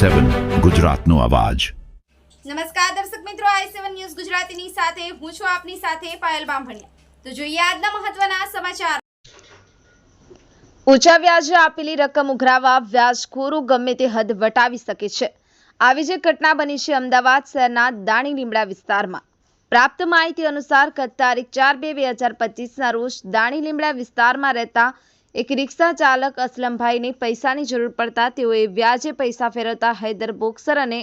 સેવન ગુજરાતનો અવાજ. નમસ્કાર દર્શક મિત્રો આઈ સેવન ન્યૂઝ ગુજરાતીની સાથે હું છું આપની સાથે પાયલ બામભણિયા. તો જોઈએ આજના મહત્વના સમાચાર. ઊંચા વ્યાજે આપેલી રકમ ઉઘરાવા વ્યાજખોરો ગમે તે હદ વટાવી શકે છે. આવી જ ઘટના બની છે અમદાવાદ શહેરના દાણી લીમડા વિસ્તારમાં. પ્રાપ્ત માહિતી અનુસાર ગત તારીખ ચાર બે બે હજાર પચીસના રોજ દાણી લીમડા વિસ્તારમાં રહેતા એક રિક્ષા ચાલક અસલમભાઈને પૈસાની જરૂર પડતા તેઓએ વ્યાજે પૈસા ફેરવતા હૈદર બોક્સર અને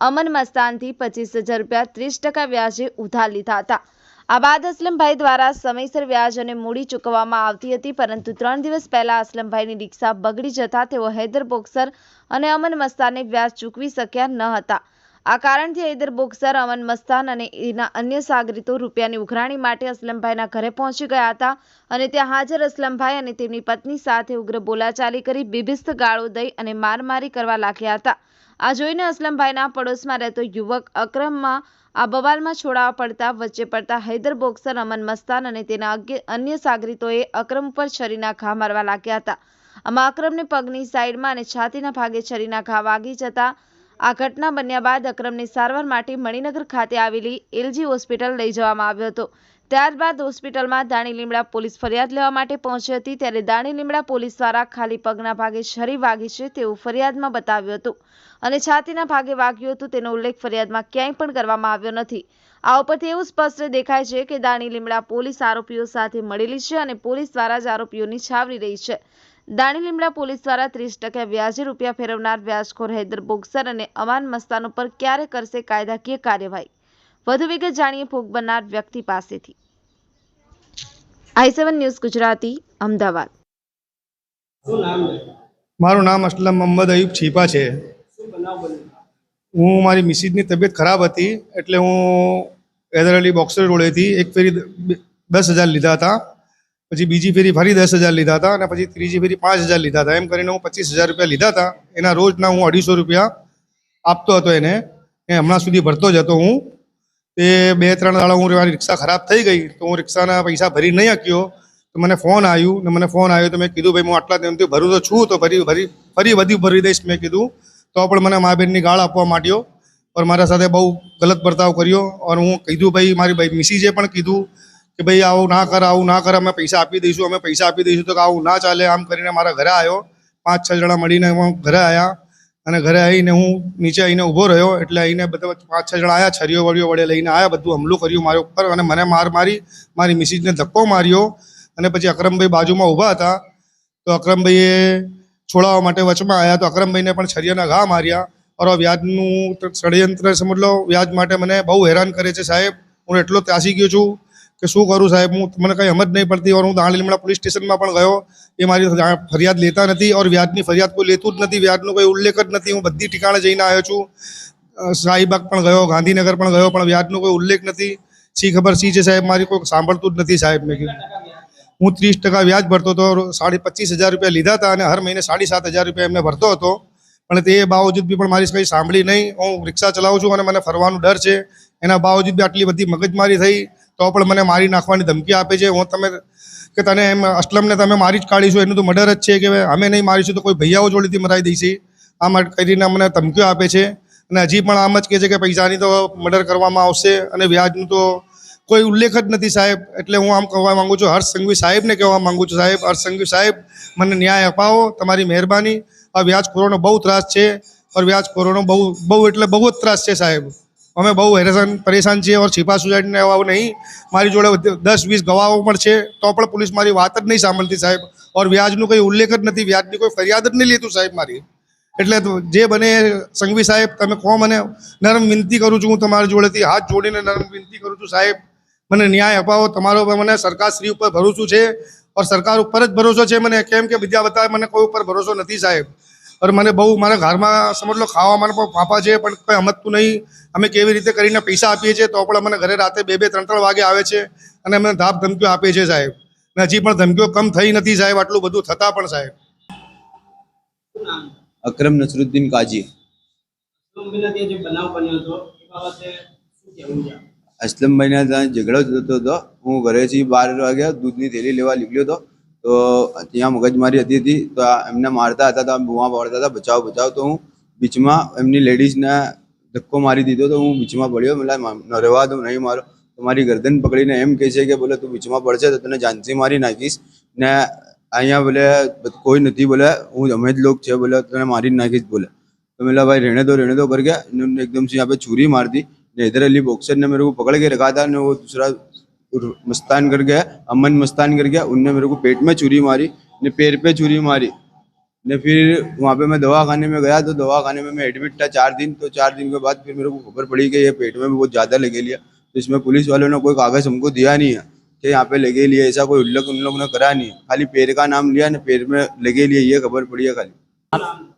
અમન મસ્તાનથી પચીસ હજાર રૂપિયા ત્રીસ ટકા વ્યાજે ઉધાર લીધા હતા. આ બાદ અસલમભાઈ દ્વારા સમયસર વ્યાજ અને મૂડી ચૂકવવામાં આવતી હતી, પરંતુ ત્રણ દિવસ પહેલા અસલમભાઈની રિક્ષા બગડી જતા તેઓ હૈદર બોક્સર અને અમન મસ્તાને વ્યાજ ચૂકવી શક્યા ન હતા. આ કારણથી હૈદર બોક્સર, અમન મસ્તાન અને એના અન્ય સાગરીતો રૂપિયાની ઉઘરાણી માટે અસલમભાઈના ઘરે પહોંચી ગયા હતા અને ત્યાં હાજર અસલમભાઈ અને તેમની પત્ની સાથે ઉગ્ર બોલાચાલી કરી બીભિસ્ત ગાળો દઈ અને મારમારી કરવા લાગ્યા હતા. આ જોઈને અસલમભાઈના પડોશમાં રહેતો યુવક અક્રમમાં આ બવાલમાં છોડાવા પડતા વચ્ચે પડતા હૈદર બોક્સર, અમન મસ્તાન અને તેના અન્ય સાગરીતોએ અક્રમ ઉપર છરીના ઘા મારવા લાગ્યા હતા. આમાં અક્રમને પગની સાઈડમાં અને છાતીના ભાગે છરીના ઘા વાગી જતા આ ઘટના બન્યા બાદ અક્રમને સારવાર માટે મણિનગર ખાતે આવેલી એલજી હોસ્પિટલ લઈ જવામાં આવ્યો હતો. ત્યારબાદ હોસ્પિટલમાં દાણી લીમડા પોલીસ ફરિયાદ લેવા માટે પહોંચી હતી, ત્યારે દાણી લીમડા પોલીસ દ્વારા ખાલી પગના ભાગે છરી વાગી છે તેવું ફરિયાદમાં બતાવ્યું હતું. અને છાતીના ભાગે વાગ્યું હતું તેનો ઉલ્લેખ ફરિયાદમાં ક્યાંય પણ કરવામાં આવ્યો નથી. આ ઉપરથી એવું સ્પષ્ટ દેખાય છે કે દાણી લીમડા પોલીસ આરોપીઓ સાથે મળેલી છે અને પોલીસ દ્વારા જ આરોપીઓની છાવરી રહી છે. દાણી લીમડા પોલીસ દ્વારા ત્રીસ ટકા વ્યાજે રૂપિયા ફેરવનાર વ્યાજખોર હૈદર બોક્સર અને અમાન મસ્તાન ઉપર ક્યારે કરશે કાયદાકીય કાર્યવાહી? વધુ વિગત જાણીએ ભોગ બનનાર વ્યક્તિ પાસેથી. I seven news Gujarati Ahmedabad. મારું નામ અસલમ મોહમ્મદ અયુબ છીપા છે. હું મારી મિસિજની તબિયત ખરાબ હતી એટલે હું હૈદર અલી બોક્સર રોડેથી એક ફેરી દસ હજાર લીધા હતા. પછી બીજી ફેરી ફરી દસ હજાર લીધા હતા અને પછી ત્રીજી ફેરી પાંચ હજાર લીધા હતા. એમ કરીને હું પચીસ હજાર રૂપિયા લીધા હતા. એના રોજના હું અઢીસો રૂપિયા આપતો હતો એને. એ હમણાં સુધી ભરતો જ હતો હું. તે બે ત્રણ દાડા હું મારી રિક્ષા ખરાબ થઈ ગઈ તો હું રિક્ષાના પૈસા ભરી નહીં શક્યો. તો મને ફોન આવ્યું ને મને ફોન આવ્યો તો મેં કીધું, ભાઈ, હું આટલા દિવસથી ભરું તો છું, તો ફરી ફરી ફરી બધી ભરી દઈશ, મેં કીધું. તો પણ મને મા બહેનની ગાળ આપવા માંડ્યો. પણ મારા સાથે બહુ ગલત વર્તાવ કર્યો. અને હું કીધું, ભાઈ, મારી ભાઈ મિસી જે પણ કીધું કે ભાઈ આવું ના કર, આવું ના કર, અમે પૈસા આપી દઈશું, અમે પૈસા આપી દઈશું. તો આવું ના ચાલે, આમ કરીને મારા ઘરે આવ્યો પાંચ, છ જણા મળીને ઘરે આવ્યા અને ઘરે આવીને હું નીચે આવીને ઊભો રહ્યો, એટલે આવીને બધા પાંચ, છ જણા આવ્યા છરીઓ વળીઓ વડે લઈને આવ્યા બધું હમલું કર્યું મારા ઉપર. અને મને માર મારી મારી મિસીજને ધક્કો માર્યો. અને પછી અકરમભાઈ બાજુમાં ઊભા હતા. તો અકરમભાઈએ છોડાવવા માટે વચમાં આવ્યા તો અકરમભાઈને પણ છરિયાના ઘા માર્યા. और વ્યાજનું ષડયંત્ર સમજ વ્યાજ માટે મને બહુ હેરાન કરે છે સાહેબ. હું એટલો ત્રાસી ગયો છું. કે શું કરું સાહેબ, હું મને કંઈ સમજ નહીં પડતી ઓર હું દાણી લીમડા પોલીસ સ્ટેશનમાં પણ ગયો. એ મારી ફરિયાદ લેતા નથી ઓર વ્યાજની ફરિયાદ કોઈ લેતું જ નથી, વ્યાજનો કોઈ ઉલ્લેખ જ નથી. હું બધી ઠિકાણે જઈને આવ્યો છું. શાહીબાગ પણ ગયો, ગાંધીનગર પણ ગયો, પણ વ્યાજનો કોઈ ઉલ્લેખ નથી. શી ખબર શી છે સાહેબ, મારી કોઈ સાંભળતું જ નથી સાહેબ મેં કીધું. હું ત્રીસ ટકા વ્યાજ ભરતો હતો, સાડી પચીસ હજાર રૂપિયા લીધા હતા અને હર મહિને સાડી સાત હજાર રૂપિયા એમને ભરતો હતો. પણ તે બાવજૂદ બી પણ મારી કંઈ સાંભળી નહીં. હું રિક્ષા ચલાવું છું અને મને ફરવાનો ડર છે. એના બાવજૂદ બી આટલી બધી મગજમારી થઈ. તો પણ મને મારી નાખવાની ધમકી આપે છે. હું તમે કે તને એમ અસલમને તમે મારી જ કાઢીશું એનું તો મર્ડર જ છે કે અમે નહીં મારીશું તો કોઈ ભૈયાઓ જોડેથી મરાઈ દઈશી. આમ કરીને મને ધમકીઓ આપે છે. અને હજી પણ આમ જ કહે છે કે પૈસાની તો મર્ડર કરવામાં આવશે અને વ્યાજનું તો કોઈ ઉલ્લેખ જ નથી સાહેબ. એટલે હું આમ કહેવા માંગુ છું, હર્ષ સંઘવી સાહેબને કહેવા માંગુ છું સાહેબ. હર્ષ સંઘવી સાહેબ, મને ન્યાય અપાવો, તમારી મહેરબાની. આ વ્યાજખોરોનો બહુ ત્રાસ છે. વ્યાજ વ્યાજખોરોનો બહુ બહુ એટલે બહુ જ ત્રાસ છે સાહેબ. અમે બહુ હેરાન પરેશાન છીએ ઓર છીપા સુસાઇડને આવું નહીં. મારી જોડે દસ, વીસ ગવાઓ પણ છે. તો પણ પોલીસ મારી વાત જ નહીં સાંભળતી સાહેબ. ઓર વ્યાજનું કોઈ ઉલ્લેખ જ નથી. વ્યાજની કોઈ ફરિયાદ જ નહીં લેતું સાહેબ મારી. એટલે જે બને સંઘવી સાહેબ, તમે કહો મને, નરમ વિનંતી કરું છું હું તમારી જોડેથી. હાથ જોડીને નરમ વિનંતી કરું છું સાહેબ. મને ન્યાય અપાવો. તમારો મને સરકારશ્રી ઉપર ભરોસો છે. ઓર સરકાર ઉપર જ ભરોસો છે મને. કેમ કે બીજા બધા મને કોઈ ઉપર ભરોસો નથી સાહેબ. ઓર મને બહુ, મારા ઘરમાં સમજ લો ખાવા માટે પણ પાપા છે, પણ કંઈ સમજતું નહીં. અમે કેવી રીતે કરીને પૈસા આપીએ છીએ, તો પણ અમને ઘરે રાતે બે બે, ત્રણ ત્રણ વાગે આવે છે અને અમને ધાપ ધમકીઓ આપે છે સાહેબ. અને હજી પણ ધમકીઓ કમ થઈ નથી સાહેબ, આટલું બધું થતાં પણ સાહેબ. અક્રમ નસરુદ્દીન કાજી. અસલમભાઈના ત્યાં ઝઘડો થતો હતો. હું ઘરેથી બાર વાગ્યા દૂધની થેલી લેવા નીકળ્યો હતો. તો ત્યાં મગજમારી હતી હતી તો આ એમને મારતા હતા તો બુવા પાડતા હતા બચાવ બચાવ તો હું બીચમાં એમની લેડીઝને ધક્કો મારી દીધો તો હું બીચમાં પડ્યો એટલે રહેવા દો નહીં મારો તો મારી ગરદન પકડીને એમ કહે છે કે બોલે તું બીચમાં પડશે તો તને જાનથી મારી નાખીશ ને અહીંયા બોલે કોઈ નથી બોલે હું અમે જ લોક છે બોલે તને મારી જ નાખીશ बोले तो मेरा भाई रहने दो रहने दो करके इन्होंने एकदम से यहाँ पे छुरी मार दी ने हैदर अली बॉक्सर ने मेरे को पकड़ के रखा था ने वो दूसरा उर- मस्तान कर गया अमन मस्तान कर गया उनने मेरे को पेट में छुरी मारी ने पैर पे छुरी मारी ने फिर वहाँ पे मैं दवा खाने में गया तो दवा खाने में मैं एडमिट था चार दिन तो चार दिन के बाद फिर मेरे को खबर पड़ी कि ये पेट में भी बहुत ज़्यादा लगे लिया तो इसमें पुलिस वालों ने कोई कागज़ हमको दिया नहीं है कि यहाँ पे लगे लिए ऐसा कोई उल्लख उन लोगों ने करा नहीं है खाली पैर का नाम लिया ने पैर में लगे लिए ये खबर पड़ी है खाली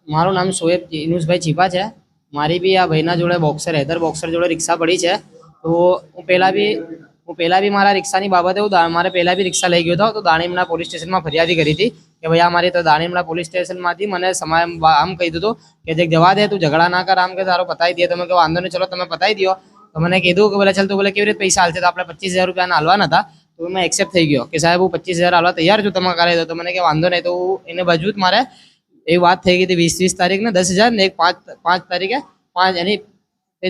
મારું નામ શોએબ ઇનુસભાઈ ચીપા છે મારી બી આ ભાઈના જોડે બોક્સર હેદર બોક્સર જોડે રિક્ષા પડી છે તો હું પહેલાં બી હું પહેલાં બી મારા રિક્ષાની બાબતે હું મારે પહેલાં બી રિક્ષા લઈ ગયો હતો, તો દાણીમના પોલીસ સ્ટેશનમાં ફરિયાદી કરી હતી કે ભાઈ આ મારી તો દાણીમના પોલીસ સ્ટેશનમાંથી મને સમય આમ કહી દીધું કે જે જવા દે, તું ઝઘડા ના કર, આમ કે તારો પતાવી દે, તમે કે વાંધો નહીં, ચલો તમે પતાવી દો તો મને કીધું કે બોલે ચાલ તું બોલે કેવી રીતે પૈસા હાલશે તો આપણે પચીસ હજાર રૂપિયાના હાલવાના હતા, તો મેં એક્સેપ્ટ થઈ ગયો કે સાહેબ હું પચીસ હજાર હાલવા તૈયાર છું, તમે કરાવી દો તો મને કે વાંધો નહીં, તો એને બાજુ જ મારે, એવી વાત થઈ ગઈ હતી વીસ વીસ તારીખ ને દસ હજાર ને એક પાંચ પાંચ તારીખે પાંચ, એની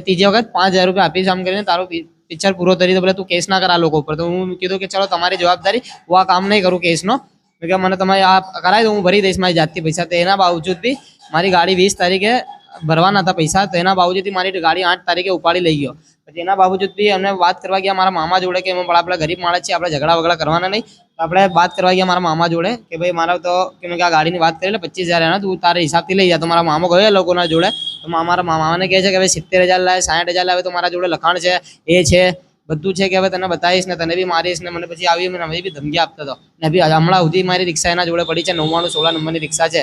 ત્રીજી વખત પાંચ હજાર રૂપિયા આપીશ આમ કરીને તારો પિક્ચર પૂરો કરી દો બોલે તું કેસ ના કર લોકો ઉપર. તો હું કીધું કે ચલો, તમારી જવાબદારી, હું આ કામ નહીં કરું કેસનો કે મને તમે આ કરાવી દો, હું ભરી દઈશ મારી જાતથી પૈસા. તો એના બાવજૂદ બી મારી ગાડી વીસ તારીખે ભરવાના હતા પૈસા, તો એના બાવજૂદથી મારી ગાડી આઠ તારીખે ઉપાડી લઈ ગયો. પછી એના બાવજૂદ બી અમને વાત કરવા ગયા મારા મામા જોડે કે એમાં આપણે ગરીબ માણસ છે, આપણે ઝઘડા વગડા કરવાના નહીં. તો આપણે વાત કરવા ગયા મારા મામા જોડે કે ભાઈ, મારા તો કે મેં આ ગાડીની વાત કરી પચીસ હજાર એના, તું તારા હિસાબથી લઈ જા. તો મારા મામા ગયા લોકોના જોડે. તો મારા મામાને કહે છે કે ભાઈ, સિત્તેર હજાર લાવે સાઠ હજાર લાવે તો મારા જોડે લખાણ છે, એ છે, બધું છે કે હવે તને બતાવીશ ને તને બી મારીશ ને મને પછી આવી, મને બી ધમકી આપતો હતો. ને બી હમણાં સુધી મારી રિક્ષા એના જોડે પડી છે, નવ્વાણું, સોળા નંબરની રિક્ષા છે.